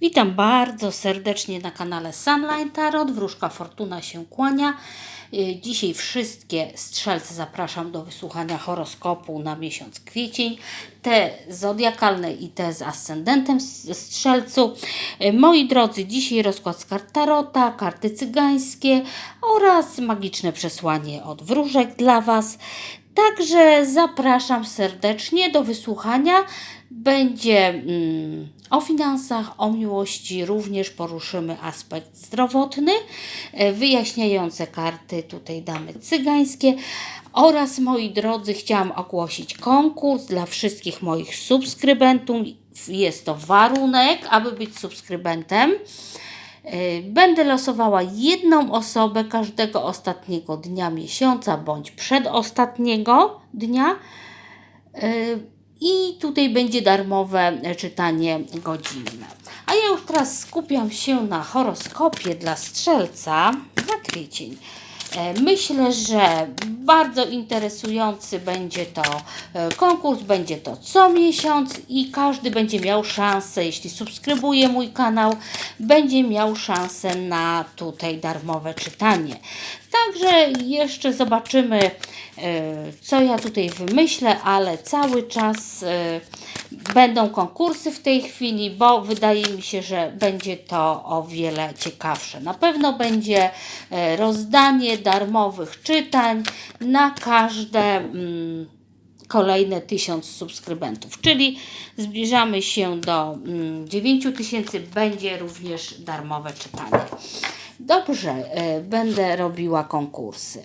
Witam bardzo serdecznie na kanale Sunline Tarot. Wróżka Fortuna się kłania. Y, Dzisiaj wszystkie strzelce zapraszam do wysłuchania horoskopu na miesiąc kwiecień. Te zodiakalne i te z ascendentem strzelcu. Y, Moi drodzy, dzisiaj rozkład z kart Tarota, karty cygańskie oraz magiczne przesłanie od wróżek dla Was. Także zapraszam serdecznie do wysłuchania. Będzie mm, o finansach, o miłości, również poruszymy aspekt zdrowotny, e, wyjaśniające karty tutaj damy cygańskie oraz moi drodzy chciałam ogłosić konkurs dla wszystkich moich subskrybentów. Jest to warunek, aby być subskrybentem. Y, Będę losowała jedną osobę każdego ostatniego dnia miesiąca bądź przedostatniego dnia. Y, I tutaj będzie darmowe czytanie godzinne. A ja już teraz skupiam się na horoskopie dla strzelca na kwiecień. E, Myślę, że bardzo interesujący będzie to e, konkurs, będzie to co miesiąc i każdy będzie miał szansę, jeśli subskrybuje mój kanał, będzie miał szansę na tutaj darmowe czytanie. Także jeszcze zobaczymy, e, co ja tutaj wymyślę, ale cały czas e, będą konkursy w tej chwili, bo wydaje mi się, że będzie to o wiele ciekawsze. Na pewno będzie e, rozdanie darmowych czytań na każde mm, kolejne tysiąc subskrybentów, czyli zbliżamy się do mm, 9 tysięcy, będzie również darmowe czytanie. Dobrze, e, będę robiła konkursy.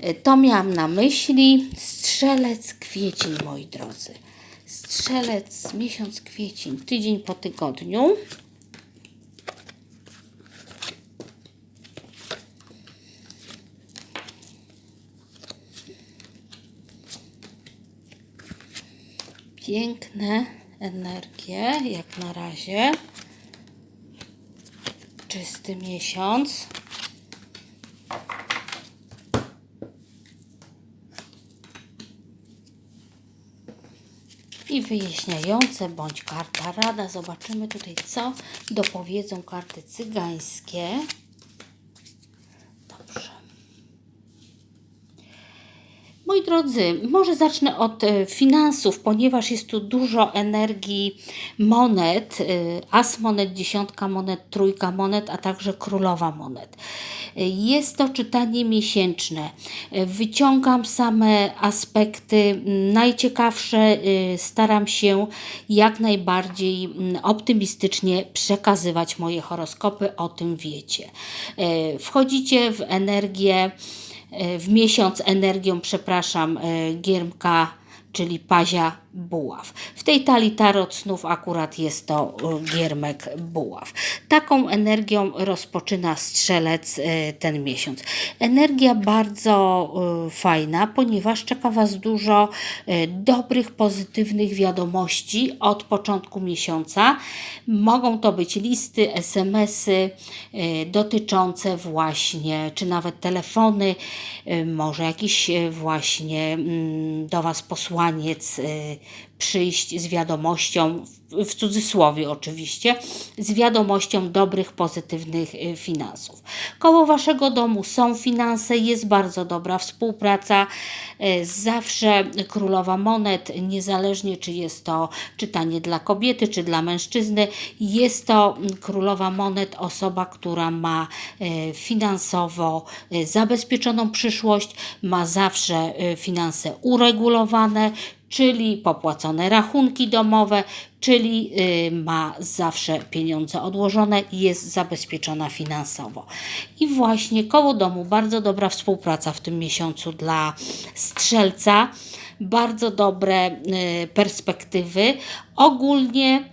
E, To miałam na myśli. Strzelec kwiecień, moi drodzy. Strzelec, miesiąc kwiecień, tydzień po tygodniu. Piękne energie, jak na razie. Czysty miesiąc. i wyjaśniające bądź karta rada. Zobaczymy tutaj, co dopowiedzą karty cygańskie. Dobrze. Moi drodzy, może zacznę od e, finansów, ponieważ jest tu dużo energii monet, e, as monet, dziesiątka monet, trójka monet, a także królowa monet. E, Jest to czytanie miesięczne. Wyciągam same aspekty najciekawsze, e, staram się jak najbardziej optymistycznie przekazywać moje horoskopy, o tym wiecie. Wchodzicie w energię w miesiąc energią, przepraszam, e, giermka, czyli pazia buław. W tej talii tarot snów akurat jest to e, giermek buław. Taką energią rozpoczyna strzelec e, ten miesiąc. Energia bardzo e, fajna, ponieważ czeka Was dużo dobrych, pozytywnych wiadomości od początku miesiąca. Mogą to być listy, SMS-y dotyczące właśnie, czy nawet telefony, może jakiś właśnie mm, do Was posłaniec przyjść z wiadomością, w- cudzysłowie oczywiście, z wiadomością dobrych, pozytywnych e, finansów. Koło Waszego domu są finanse, jest bardzo dobra współpraca, e, zawsze królowa monet, niezależnie czy jest to czytanie dla kobiety, czy dla mężczyzny, jest to królowa monet, osoba, która ma e, finansowo zabezpieczoną przyszłość, ma zawsze finanse uregulowane, czyli popłacone rachunki domowe, czyli y, ma zawsze pieniądze odłożone i jest zabezpieczona finansowo. I właśnie koło domu bardzo dobra współpraca w tym miesiącu dla strzelca, bardzo dobre y, perspektywy. Ogólnie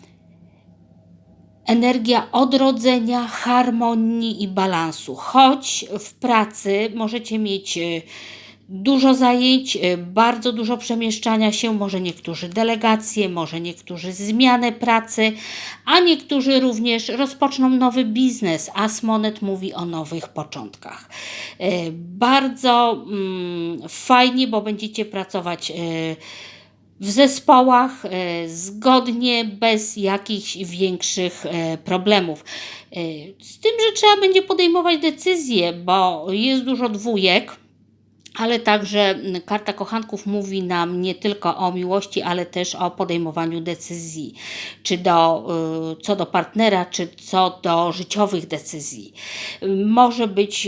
energia odrodzenia, harmonii i balansu. Choć w pracy możecie mieć e, dużo zajęć, e, bardzo dużo przemieszczania się, może niektórzy delegacje, może niektórzy zmianę pracy, a niektórzy również rozpoczną nowy biznes. Asmonet mówi o nowych początkach. E, Bardzo mm, fajnie, bo będziecie pracować e, w zespołach zgodnie, bez jakichś większych problemów. Z tym, że trzeba będzie podejmować decyzje, bo jest dużo dwójek. Ale także karta kochanków mówi nam nie tylko o miłości, ale też o podejmowaniu decyzji, czy do, co do partnera, czy co do życiowych decyzji. Może być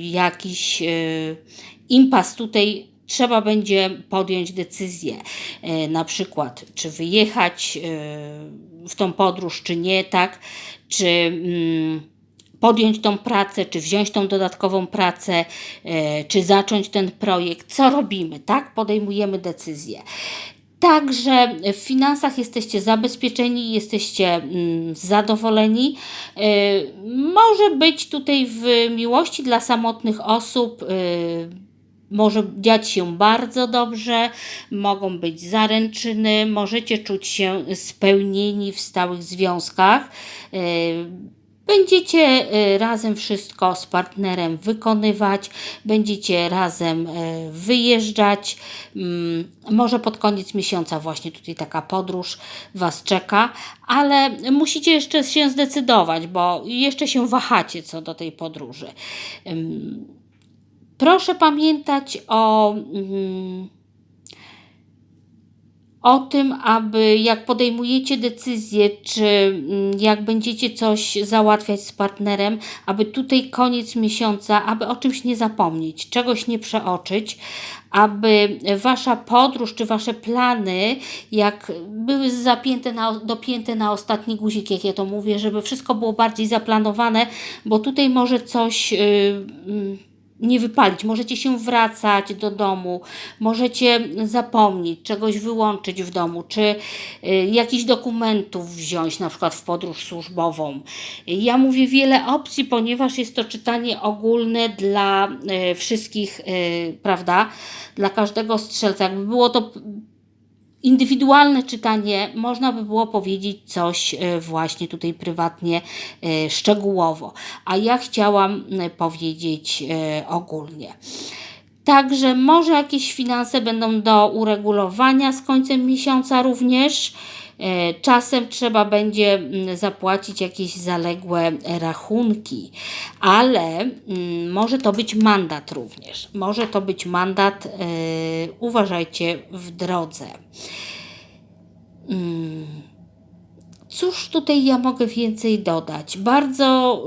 jakiś impas tutaj trzeba będzie podjąć decyzję, na przykład czy wyjechać w tą podróż, czy nie, tak, czy mm, podjąć tą pracę, czy wziąć tą dodatkową pracę, e, czy zacząć ten projekt. Co robimy, tak? Podejmujemy decyzję. Także w finansach jesteście zabezpieczeni, jesteście mm, zadowoleni. może być tutaj w miłości dla samotnych osób może dziać się bardzo dobrze, mogą być zaręczyny, możecie czuć się spełnieni w stałych związkach. Będziecie e, razem wszystko z partnerem wykonywać, będziecie razem e, wyjeżdżać. Mm, może pod koniec miesiąca właśnie tutaj taka podróż Was czeka, ale musicie jeszcze się zdecydować, bo jeszcze się wahacie co do tej podróży. Proszę pamiętać o, mm, o tym, aby jak podejmujecie decyzję, czy mm, jak będziecie coś załatwiać z partnerem, aby tutaj koniec miesiąca, aby o czymś nie zapomnieć, czegoś nie przeoczyć, aby wasza podróż czy wasze plany, jak były zapięte na, dopięte na ostatni guzik, jak ja to mówię, żeby wszystko było bardziej zaplanowane, bo tutaj może coś. Yy, nie wypalić. Możecie się wracać do domu, możecie zapomnieć, czegoś wyłączyć w domu, czy y, jakichś dokumentów wziąć, na przykład w podróż służbową. Ja mówię wiele opcji, ponieważ jest to czytanie ogólne dla y, wszystkich, y, prawda? Dla każdego strzelca. Jakby było to indywidualne czytanie, można by było powiedzieć coś e, właśnie tutaj prywatnie, e, szczegółowo, a ja chciałam e, powiedzieć ogólnie. Także może jakieś finanse będą do uregulowania z końcem miesiąca również. E, czasem trzeba będzie mm, zapłacić jakieś zaległe rachunki, ale mm, może to być mandat również. Może to być mandat, e, uważajcie, w drodze. Mm. Cóż tutaj ja mogę więcej dodać? Bardzo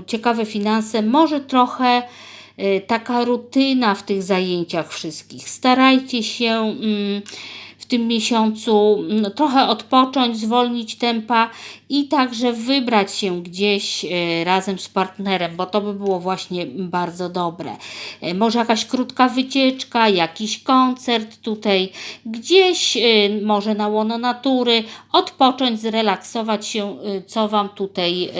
y, ciekawe finanse, może trochę y, taka rutyna w tych zajęciach wszystkich. Starajcie się. Tym miesiącu no, trochę odpocząć, zwolnić tempa i także wybrać się gdzieś e, razem z partnerem, bo to by było właśnie bardzo dobre. E, może jakaś krótka wycieczka, jakiś koncert tutaj, gdzieś e, może na łono natury, odpocząć, zrelaksować się, co Wam tutaj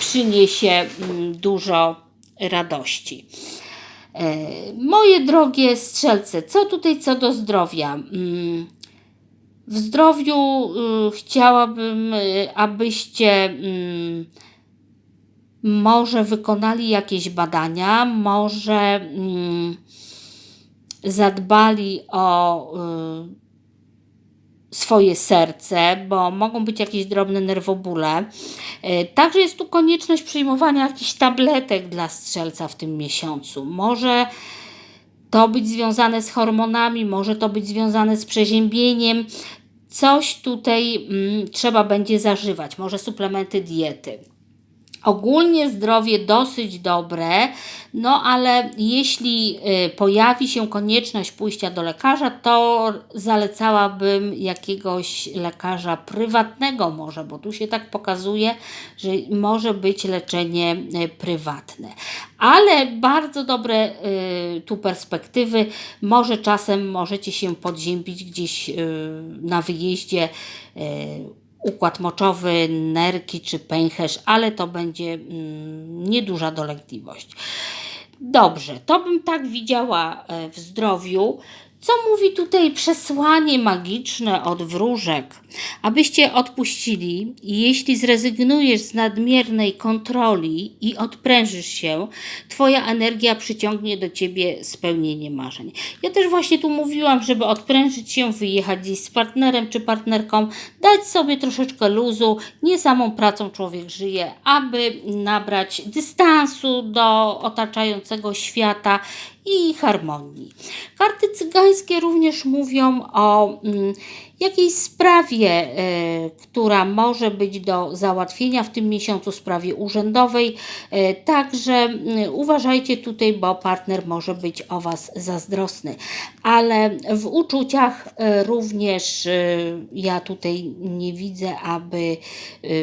przyniesie dużo radości. E, moje drogie strzelce, co tutaj co do zdrowia? Mm, w zdrowiu y, chciałabym, y, abyście mm, może wykonali jakieś badania, może mm, zadbali o y, swoje serce, bo mogą być jakieś drobne nerwobóle. E, także jest tu konieczność przyjmowania jakichś tabletek dla strzelca w tym miesiącu. Może to być związane z hormonami, może to być związane z przeziębieniem. Coś tutaj mm, trzeba będzie zażywać, może suplementy diety. Ogólnie zdrowie dosyć dobre, no ale jeśli y, pojawi się konieczność pójścia do lekarza, to zalecałabym jakiegoś lekarza prywatnego może, bo tu się tak pokazuje, że może być leczenie y, prywatne. Ale bardzo dobre y, tu perspektywy. Może czasem możecie się podziębić gdzieś na wyjeździe układ moczowy, nerki czy pęcherz, ale to będzie mm, nieduża dolegliwość. Dobrze, to bym tak widziała e, w zdrowiu. Co mówi tutaj przesłanie magiczne od wróżek? Abyście odpuścili, jeśli zrezygnujesz z nadmiernej kontroli i odprężysz się, Twoja energia przyciągnie do Ciebie spełnienie marzeń. Ja też właśnie tu mówiłam, żeby odprężyć się, wyjechać gdzieś z partnerem czy partnerką, dać sobie troszeczkę luzu. Nie samą pracą człowiek żyje, aby nabrać dystansu do otaczającego świata i harmonii. Karty cygańskie również mówią o mm, jakiejś sprawie, e, która może być do załatwienia w tym miesiącu, sprawie urzędowej. E, także mm, uważajcie tutaj, bo partner może być o Was zazdrosny. Ale w uczuciach e, również ja tutaj nie widzę, aby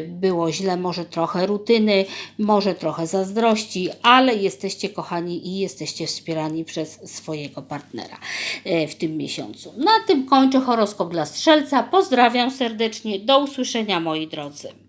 było źle, może trochę rutyny, może trochę zazdrości, ale jesteście kochani i jesteście wspierani przez swojego partnera w tym miesiącu. Na tym kończę horoskop dla Strzelca. Pozdrawiam serdecznie. Do usłyszenia moi drodzy.